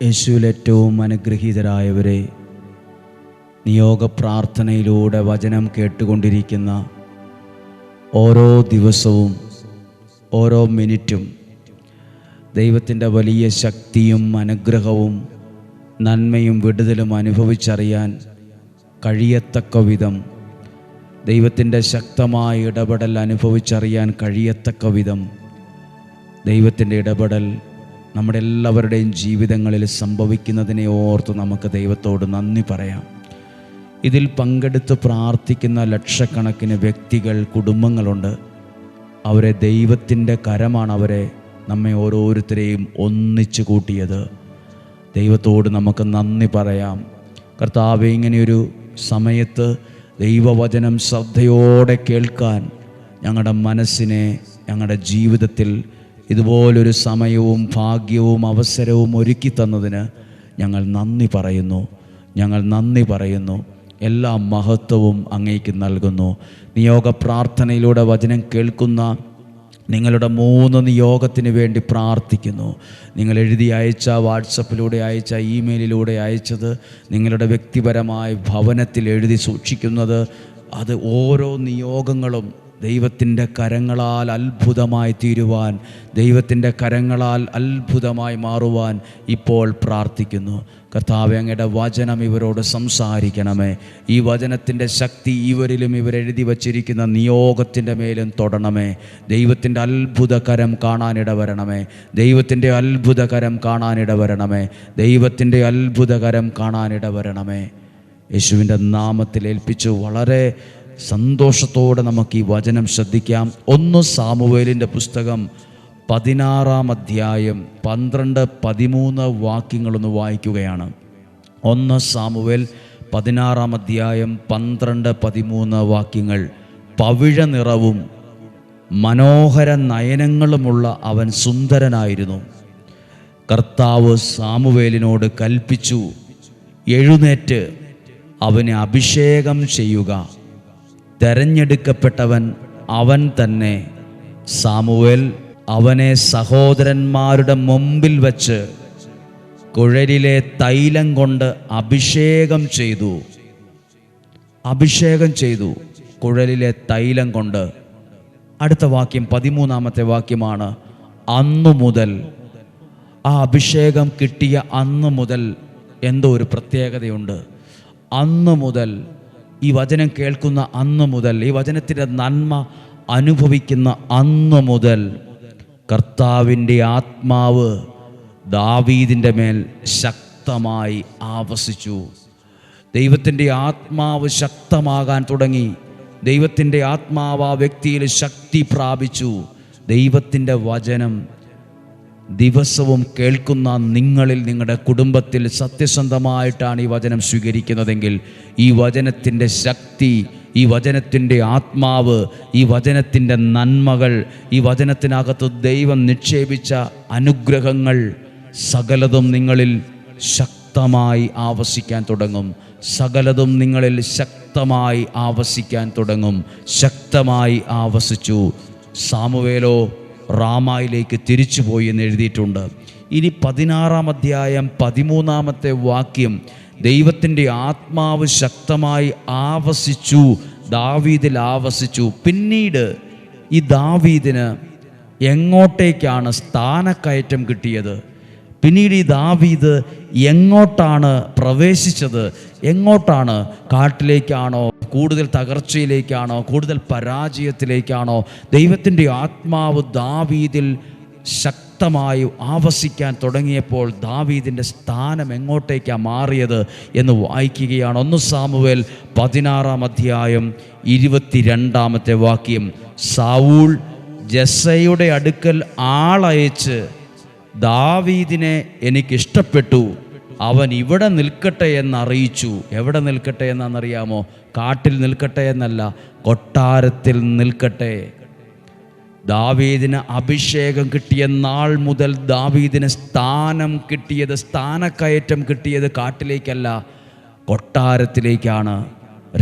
യേശുവിൽ ഏറ്റവും അനുഗ്രഹീതരായവരെ നിയോഗ പ്രാർത്ഥനയിലൂടെ വചനം കേട്ടുകൊണ്ടിരിക്കുന്ന ഓരോ ദിവസവും ഓരോ മിനിറ്റും ദൈവത്തിന്റെ വലിയ ശക്തിയും അനുഗ്രഹവും നന്മയും വിടുതലും അനുഭവിച്ചറിയാൻ കഴിയത്തക്ക വിധം ദൈവത്തിന്റെ ശക്തമായ ഇടപെടൽ അനുഭവിച്ചറിയാൻ കഴിയത്തക്ക വിധം ദൈവത്തിന്റെ ഇടപെടൽ നമ്മുടെ എല്ലാവരുടെയും ജീവിതങ്ങളിൽ സംഭവിക്കുന്നതിനെ ഓർത്ത് നമുക്ക് ദൈവത്തോട് നന്ദി പറയാം. ഇതിൽ പങ്കെടുത്ത് പ്രാർത്ഥിക്കുന്ന ലക്ഷക്കണക്കിന് വ്യക്തികൾ കുടുംബങ്ങളുണ്ട്. അവരെ ദൈവത്തിന്റെ കരമാണ് അവരെ നമ്മെ ഓരോരുത്തരെയും ഒന്നിച്ചു കൂട്ടിയത്. ദൈവത്തോട് നമുക്ക് നന്ദി പറയാം. കർത്താവ് ഇങ്ങനെയൊരു സമയത്ത് ദൈവവചനം ശ്രദ്ധയോടെ കേൾക്കാൻ ഞങ്ങളുടെ മനസ്സിനെ ഞങ്ങളുടെ ജീവിതത്തിൽ ഇതുപോലൊരു സമയവും ഭാഗ്യവും അവസരവും ഒരുക്കി തന്നതിന് ഞങ്ങൾ നന്ദി പറയുന്നു. ഞങ്ങൾ നന്ദി പറയുന്നു. എല്ലാ മഹത്വവും അങ്ങേക്ക് നൽകുന്നു. നിയോഗ പ്രാർത്ഥനയിലൂടെ വചനം കേൾക്കുന്ന നിങ്ങളുടെ മൂന്ന് നിയോഗത്തിന് വേണ്ടി പ്രാർത്ഥിക്കുന്നു. നിങ്ങൾ എഴുതി അയച്ച വാട്സപ്പിലൂടെ അയച്ച ഇമെയിലിലൂടെ അയച്ചത് നിങ്ങളുടെ വ്യക്തിപരമായ ഭവനത്തിൽ എഴുതി സൂക്ഷിക്കുന്നത്. അത് ഓരോ നിയോഗങ്ങളും ദൈവത്തിന്റെ കരങ്ങളാൽ അത്ഭുതമായി തീരുവാൻ ദൈവത്തിന്റെ കരങ്ങളാൽ അത്ഭുതമായി മാറുവാൻ ഇപ്പോൾ പ്രാർത്ഥിക്കുന്നു. കർത്താവ് അങ്ങയുടെ വചനം ഇവരോട് സംസാരിക്കണമേ. ഈ വചനത്തിന്റെ ശക്തി ഇവരിലും ഇവരെഴുതി വച്ചിരിക്കുന്ന നിയോഗത്തിന്റെ മേലും തൊടണമേ. ദൈവത്തിന്റെ അത്ഭുതകരം കാണാനിടവരണമേ. ദൈവത്തിന്റെ അത്ഭുതകരം കാണാനിടവരണമേ. ദൈവത്തിന്റെ അത്ഭുതകരം കാണാനിടവരണമേ. യേശുവിന്റെ നാമത്തിൽ ഏൽപ്പിച്ചു വളരെ സന്തോഷത്തോടെ നമുക്ക് ഈ വചനം ശ്രദ്ധിക്കാം. ഒന്ന് സാമുവേലിന്റെ പുസ്തകം പതിനാറാം അധ്യായം പന്ത്രണ്ട് പതിമൂന്ന് വാക്യങ്ങളൊന്ന് വായിക്കുകയാണ്. ഒന്ന് സാമുവേൽ പതിനാറാം അധ്യായം പന്ത്രണ്ട് പതിമൂന്ന് വാക്യങ്ങൾ പവിഴ നിറവും മനോഹര നയനങ്ങളുമുള്ള അവൻ സുന്ദരനായിരുന്നു. കർത്താവ് സാമുവേലിനോട് കൽപ്പിച്ചു എഴുന്നേറ്റ് അവനെ അഭിഷേകം ചെയ്യുക. തെരഞ്ഞെടുക്കപ്പെട്ടവൻ അവൻ തന്നെ. സാമുവേൽ അവനെ സഹോദരന്മാരുടെ മുമ്പിൽ വച്ച് കുഴലിലെ തൈലം കൊണ്ട് അഭിഷേകം ചെയ്തു. അഭിഷേകം ചെയ്തു കുഴലിലെ തൈലം കൊണ്ട്. അടുത്ത വാക്യം പതിമൂന്നാമത്തെ വാക്യമാണ് അന്നു മുതൽ. ആ അഭിഷേകം കിട്ടിയ അന്ന് മുതൽ എന്തോ ഒരു പ്രത്യേകതയുണ്ട്. അന്ന് മുതൽ ഈ വചനം കേൾക്കുന്ന അന്ന് മുതൽ ഈ വചനത്തിന്റെ നന്മ അനുഭവിക്കുന്ന അന്ന് മുതൽ കർത്താവിന്റെ ആത്മാവ് ദാവീദിന്റെ മേൽ ശക്തമായി ആവസിച്ചു. ദൈവത്തിന്റെ ആത്മാവ് ശക്തമാകാൻ തുടങ്ങി. ദൈവത്തിന്റെ ആത്മാവ് ആ വ്യക്തിയിൽ ശക്തി പ്രാപിച്ചു. ദൈവത്തിന്റെ വചനം ദിവസവും കേൾക്കുന്ന നിങ്ങളിൽ നിങ്ങളുടെ കുടുംബത്തിൽ സത്യസന്ധമായിട്ടാണ് ഈ വചനം സ്വീകരിക്കുന്നതെങ്കിൽ ഈ വചനത്തിന്റെ ശക്തി ഈ വചനത്തിന്റെ ആത്മാവ് ഈ വചനത്തിന്റെ നന്മകൾ ഈ വചനത്തിനകത്ത് ദൈവം നിക്ഷേപിച്ച അനുഗ്രഹങ്ങൾ സകലതും നിങ്ങളിൽ ശക്തമായി ആവസിക്കാൻ തുടങ്ങും. സകലതും നിങ്ങളിൽ ശക്തമായി ആവസിക്കാൻ തുടങ്ങും. ശക്തമായി ആവസിച്ചു. സാമുവേലോ റാമായിലേക്ക് തിരിച്ചുപോയി എന്ന് എഴുതിയിട്ടുണ്ട്. ഇനി പതിനാറാം അധ്യായം പതിമൂന്നാമത്തെ വാക്യം ദൈവത്തിന്റെ ആത്മാവ് ശക്തമായി ആവസിച്ചു ദാവീദിൽ ആവസിച്ചു. പിന്നീട് ഈ ദാവീദിന് എങ്ങോട്ടേക്കാണ് സ്ഥാനക്കയറ്റം കിട്ടിയത്? പിന്നീട് ഈ ദാവീദ് എങ്ങോട്ടാണ് പ്രവേശിച്ചത്? എങ്ങോട്ടാണ് കാട്ടിലേക്കാണോ കൂടുതൽ തകർച്ചയിലേക്കാണോ കൂടുതൽ പരാജയത്തിലേക്കാണോ? ദൈവത്തിന്റെ ആത്മാവ് ദാവീദിൽ ശക്തമായി ആവസിക്കാൻ തുടങ്ങിയപ്പോൾ ദാവീദിന്റെ സ്ഥാനം എങ്ങോട്ടേക്കാണ് മാറിയത് എന്ന് വായിക്കുകയാണ്. ഒന്ന് സാമുവേൽ പതിനാറാം അധ്യായം ഇരുപത്തിരണ്ടാമത്തെ വാക്യം. സാവൂൾ ജസയുടെ അടുക്കൽ ആളയച്ച് ദാവീദിനെ എനിക്കിഷ്ടപ്പെട്ടു. അവൻ ഇവിടെ നിൽക്കട്ടെ എന്നറിയിച്ചു. എവിടെ നിൽക്കട്ടെ എന്നാണെന്നറിയാമോ? കാട്ടിൽ നിൽക്കട്ടെ എന്നല്ല കൊട്ടാരത്തിൽ നിൽക്കട്ടെ. ദാവീദിന് അഭിഷേകം കിട്ടിയ നാൾ മുതൽ ദാവീദിന് സ്ഥാനം കിട്ടിയത് സ്ഥാനക്കയറ്റം കിട്ടിയത് കാട്ടിലേക്കല്ല കൊട്ടാരത്തിലേക്കാണ്.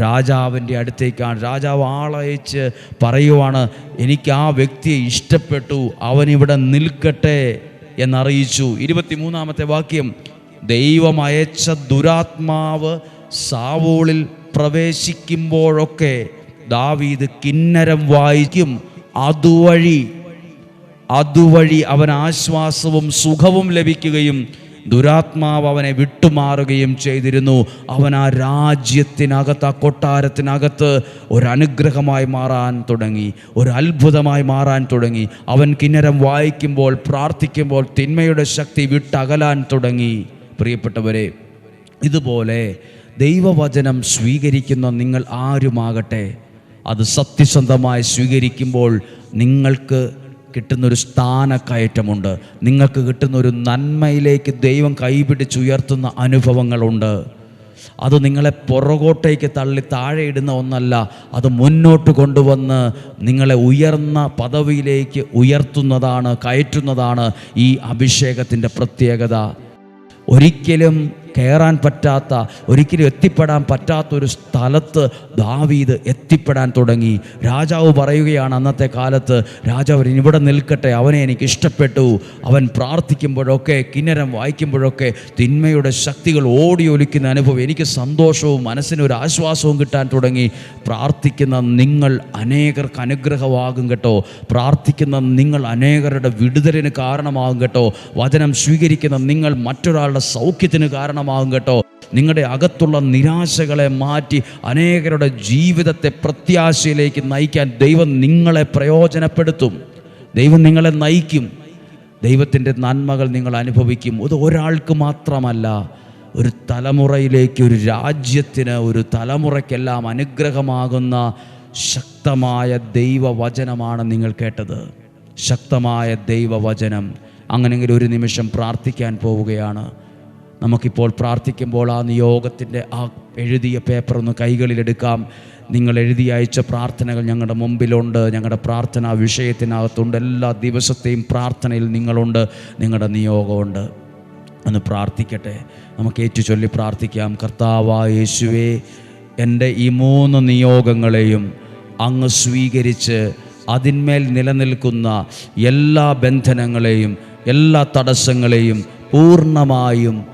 രാജാവിന്റെ അടുത്തേക്കാണ്. രാജാവ് ആളയച്ച് പറയുവാണ് എനിക്ക് ആ വ്യക്തിയെ ഇഷ്ടപ്പെട്ടു അവനിവിടെ നിൽക്കട്ടെ എന്നറിയിച്ചു. ഇരുപത്തിമൂന്നാമത്തെ വാക്യം ദൈവം അയച്ച ദുരാത്മാവ് സാവോളിൽ പ്രവേശിക്കുമ്പോഴൊക്കെ ദാവീദ് കിന്നരം വായിക്കും അതുവഴി അതുവഴി അവൻ ആശ്വാസവും സുഖവും ലഭിക്കുകയും ദുരാത്മാവ് അവനെ വിട്ടുമാറുകയും ചെയ്തിരുന്നു. അവൻ ആ രാജ്യത്തിനകത്ത് ആ കൊട്ടാരത്തിനകത്ത് ഒരനുഗ്രഹമായി മാറാൻ തുടങ്ങി ഒരു അത്ഭുതമായി മാറാൻ തുടങ്ങി. അവൻ കിന്നരം വായിക്കുമ്പോൾ പ്രാർത്ഥിക്കുമ്പോൾ തിന്മയുടെ ശക്തി വിട്ടകലാൻ തുടങ്ങി. പ്രിയപ്പെട്ടവരെ ഇതുപോലെ ദൈവവചനം സ്വീകരിക്കുന്ന നിങ്ങൾ ആരുമാകട്ടെ? അത് സത്യസന്ധമായി സ്വീകരിക്കുമ്പോൾ നിങ്ങൾക്ക് കിട്ടുന്നൊരു സ്ഥാനക്കയറ്റമുണ്ട്. നിങ്ങൾക്ക് കിട്ടുന്നൊരു നന്മയിലേക്ക് ദൈവം കൈപിടിച്ചുയർത്തുന്ന അനുഭവങ്ങളുണ്ട്. അത് നിങ്ങളെ പുറകോട്ടേക്ക് തള്ളി താഴെ ഇടുന്ന ഒന്നല്ല അത് മുന്നോട്ട് കൊണ്ടുവന്ന് നിങ്ങളെ ഉയർന്ന പദവിയിലേക്ക് ഉയർത്തുന്നതാണ് കയറ്റുന്നതാണ് ഈ അഭിഷേകത്തിന്റെ പ്രത്യേകത. ഒരിക്കലും കയറാൻ പറ്റാത്ത ഒരിക്കലും എത്തിപ്പെടാൻ പറ്റാത്ത ഒരു സ്ഥലത്ത് ദാവീദ് എത്തിപ്പെടാൻ തുടങ്ങി. രാജാവ് പറയുകയാണ് അന്നത്തെ കാലത്ത് രാജാവ് ഇവിടെ നിൽക്കട്ടെ അവനെ എനിക്ക് ഇഷ്ടപ്പെട്ടു. അവൻ പ്രാർത്ഥിക്കുമ്പോഴൊക്കെ കിന്നരം വായിക്കുമ്പോഴൊക്കെ തിന്മയുടെ ശക്തികൾ ഓടിയൊലിക്കുന്ന അനുഭവം എനിക്ക് സന്തോഷവും മനസ്സിനൊരു ആശ്വാസവും കിട്ടാൻ തുടങ്ങി. പ്രാർത്ഥിക്കുന്ന നിങ്ങൾ അനേകർക്ക് അനുഗ്രഹമാകും കേട്ടോ. പ്രാർത്ഥിക്കുന്ന നിങ്ങൾ അനേകരുടെ വിടുതലിന് കാരണമാകും കേട്ടോ. വചനം സ്വീകരിക്കുന്ന നിങ്ങൾ മറ്റൊരാളുടെ സൗഖ്യത്തിന് കാരണമാകും കേട്ടോ. നിങ്ങളുടെ അകത്തുള്ള നിരാശകളെ മാറ്റി അനേകരുടെ ജീവിതത്തെ പ്രത്യാശയിലേക്ക് നയിക്കാൻ ദൈവം നിങ്ങളെ പ്രയോജനപ്പെടുത്തും. ദൈവം നിങ്ങളെ നയിക്കും. ദൈവത്തിന്റെ നന്മകൾ നിങ്ങൾ അനുഭവിക്കും. അത് ഒരാൾക്ക് മാത്രമല്ല ഒരു തലമുറയിലേക്ക് ഒരു രാജ്യത്തിന് ഒരു തലമുറയ്ക്കെല്ലാം അനുഗ്രഹമാകുന്ന ശക്തമായ ദൈവവചനമാണ് നിങ്ങൾ കേട്ടത്. ശക്തമായ ദൈവവചനം. അങ്ങനെങ്കിൽ ഒരു നിമിഷം പ്രാർത്ഥിക്കാൻ പോവുകയാണ്. നമുക്കിപ്പോൾ പ്രാർത്ഥിക്കുമ്പോൾ ആ നിയോഗത്തിന്റെ ആ എഴുതിയ പേപ്പർ ഒന്ന് കൈകളിലെടുക്കാം നിങ്ങൾ എഴുതി അയച്ച പ്രാർത്ഥനകൾ ഞങ്ങളുടെ മുമ്പിലുണ്ട്. ഞങ്ങളുടെ പ്രാർത്ഥനാ വിഷയത്തിനകത്തുണ്ട്. എല്ലാ ദിവസത്തെയും പ്രാർത്ഥനയിൽ നിങ്ങളുണ്ട്. നിങ്ങളുടെ നിയോഗമുണ്ട്. ഒന്ന് പ്രാർത്ഥിക്കട്ടെ. നമുക്ക് ഏറ്റു ചൊല്ലി പ്രാർത്ഥിക്കാം. കർത്താവ യേശുവേ എന്റെ ഈ മൂന്ന് നിയോഗങ്ങളെയും അങ്ങ് സ്വീകരിച്ച് അതിന്മേൽ നിലനിൽക്കുന്ന എല്ലാ ബന്ധനങ്ങളെയും എല്ലാ തടസ്സങ്ങളെയും പൂർണമായും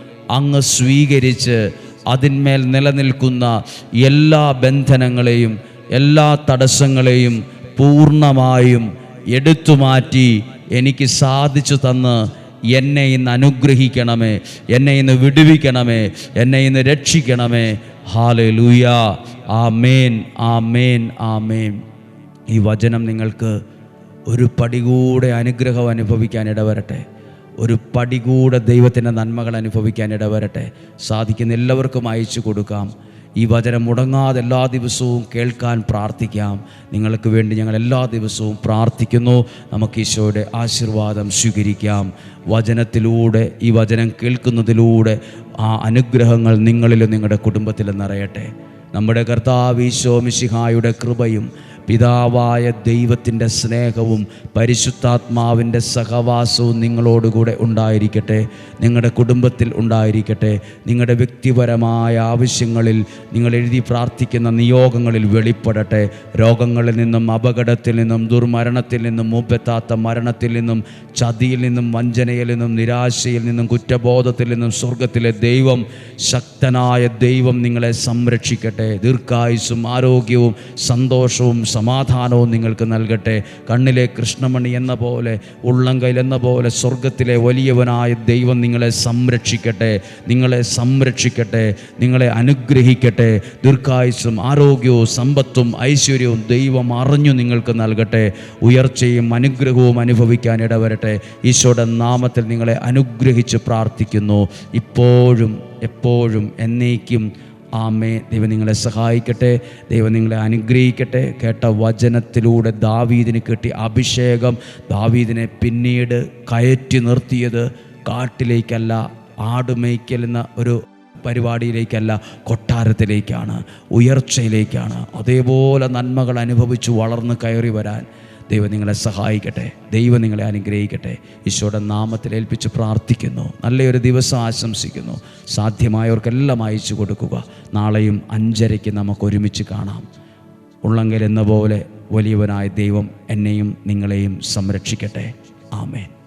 അങ്ങ് സ്വീകരിച്ച് അതിന്മേൽ നിലനിൽക്കുന്ന എല്ലാ ബന്ധനങ്ങളെയും എല്ലാ തടസ്സങ്ങളെയും പൂർണമായും എടുത്തു മാറ്റി എനിക്ക് സാധിച്ചു തന്ന് എന്നെ ഇന്ന് അനുഗ്രഹിക്കണമേ എന്നെ ഇന്ന് വിടുവിക്കണമേ എന്നെ ഇന്ന് രക്ഷിക്കണമേ. ഹാലെ ലൂയ ആ മേൻ ആ മേൻ ആ മേൻ ഈ വചനം നിങ്ങൾക്ക് ഒരു പടി കൂടെ അനുഗ്രഹം അനുഭവിക്കാൻ ഇടവരട്ടെ. ഒരു പടി കൂടെ ദൈവത്തിന്റെ നന്മകൾ അനുഭവിക്കാൻ ഇടവരട്ടെ. സാധിക്കുന്ന എല്ലാവർക്കും അയച്ചു കൊടുക്കാം. ഈ വചനം മുടങ്ങാതെ എല്ലാ ദിവസവും കേൾക്കാൻ പ്രാർത്ഥിക്കാം. നിങ്ങൾക്ക് വേണ്ടി ഞങ്ങൾ എല്ലാ ദിവസവും പ്രാർത്ഥിക്കുന്നു. നമുക്ക് ഈശോയുടെ ആശീർവാദം സ്വീകരിക്കാം. വചനത്തിലൂടെ ഈ വചനം കേൾക്കുന്നതിലൂടെ ആ അനുഗ്രഹങ്ങൾ നിങ്ങളിലും നിങ്ങളുടെ കുടുംബത്തിലും നിറയട്ടെ. നമ്മുടെ കർത്താവ് ഈശോ മിശിഹായുടെ കൃപയും പിതാവായ ദൈവത്തിന്റെ സ്നേഹവും പരിശുദ്ധാത്മാവിന്റെ സഹവാസവും നിങ്ങളോടുകൂടെ ഉണ്ടായിരിക്കട്ടെ. നിങ്ങളുടെ കുടുംബത്തിൽ ഉണ്ടായിരിക്കട്ടെ. നിങ്ങളുടെ വ്യക്തിപരമായ ആവശ്യങ്ങളിൽ നിങ്ങൾ എഴുതി പ്രാർത്ഥിക്കുന്ന നിയോഗങ്ങളിൽ വെളിപ്പെടട്ടെ. രോഗങ്ങളിൽ നിന്നും അപകടത്തിൽ നിന്നും ദുർമരണത്തിൽ നിന്നും മൂപ്പെത്താത്ത മരണത്തിൽ നിന്നും ചതിയിൽ നിന്നും വഞ്ചനയിൽ നിന്നും നിരാശയിൽ നിന്നും കുറ്റബോധത്തിൽ നിന്നും സ്വർഗത്തിലെ ദൈവം ശക്തനായ ദൈവം നിങ്ങളെ സംരക്ഷിക്കട്ടെ. ദീർഘായുസും ആരോഗ്യവും സന്തോഷവും സമാധാനവും നിങ്ങൾക്ക് നൽകട്ടെ. കണ്ണിലെ കൃഷ്ണമണി എന്ന പോലെ ഉള്ളങ്കയിൽ എന്ന പോലെ സ്വർഗത്തിലെ വലിയവനായ ദൈവം നിങ്ങളെ സംരക്ഷിക്കട്ടെ. നിങ്ങളെ സംരക്ഷിക്കട്ടെ. നിങ്ങളെ അനുഗ്രഹിക്കട്ടെ. ദീർഘായുസും ആരോഗ്യവും സമ്പത്തും ഐശ്വര്യവും ദൈവം അറിഞ്ഞു നിങ്ങൾക്ക് നൽകട്ടെ. ഉയർച്ചയും അനുഗ്രഹവും അനുഭവിക്കാൻ ഇടവരട്ടെ. ഈശോയുടെ നാമത്തിൽ നിങ്ങളെ അനുഗ്രഹിച്ച് പ്രാർത്ഥിക്കുന്നു. ഇപ്പോഴും എപ്പോഴും എന്നേക്കും ആമേ. ദൈവം നിങ്ങളെ സഹായിക്കട്ടെ. ദൈവം നിങ്ങളെ അനുഗ്രഹിക്കട്ടെ. കേട്ട വചനത്തിലൂടെ ദാവീദിന് കിട്ടിയ അഭിഷേകം ദാവീദിനെ പിന്നീട് കയറ്റി നിർത്തിയത് കാട്ടിലേക്കല്ല ആടുമേയ്ക്കൽ എന്ന ഒരു പരിപാടിയിലേക്കല്ല കൊട്ടാരത്തിലേക്കാണ് ഉയർച്ചയിലേക്കാണ്. അതേപോലെ നന്മകൾ അനുഭവിച്ച് വളർന്ന് കയറി വരാൻ. ദൈവം നിങ്ങളെ സഹായിക്കട്ടെ. ദൈവം നിങ്ങളെ അനുഗ്രഹിക്കട്ടെ. ഈശോയുടെ നാമത്തിൽ ഏൽപ്പിച്ച് പ്രാർത്ഥിക്കുന്നു. നല്ലൊരു ദിവസം ആശംസിക്കുന്നു. സാധ്യമായവർക്കെല്ലാം അയച്ചു കൊടുക്കുക. നാളെയും അഞ്ചരയ്ക്ക് നമുക്ക് ഒരുമിച്ച് കാണാം. ഉള്ളങ്കൽ എന്ന പോലെ വലിയവനായ ദൈവം എന്നെയും നിങ്ങളെയും സംരക്ഷിക്കട്ടെ. ആമേൻ.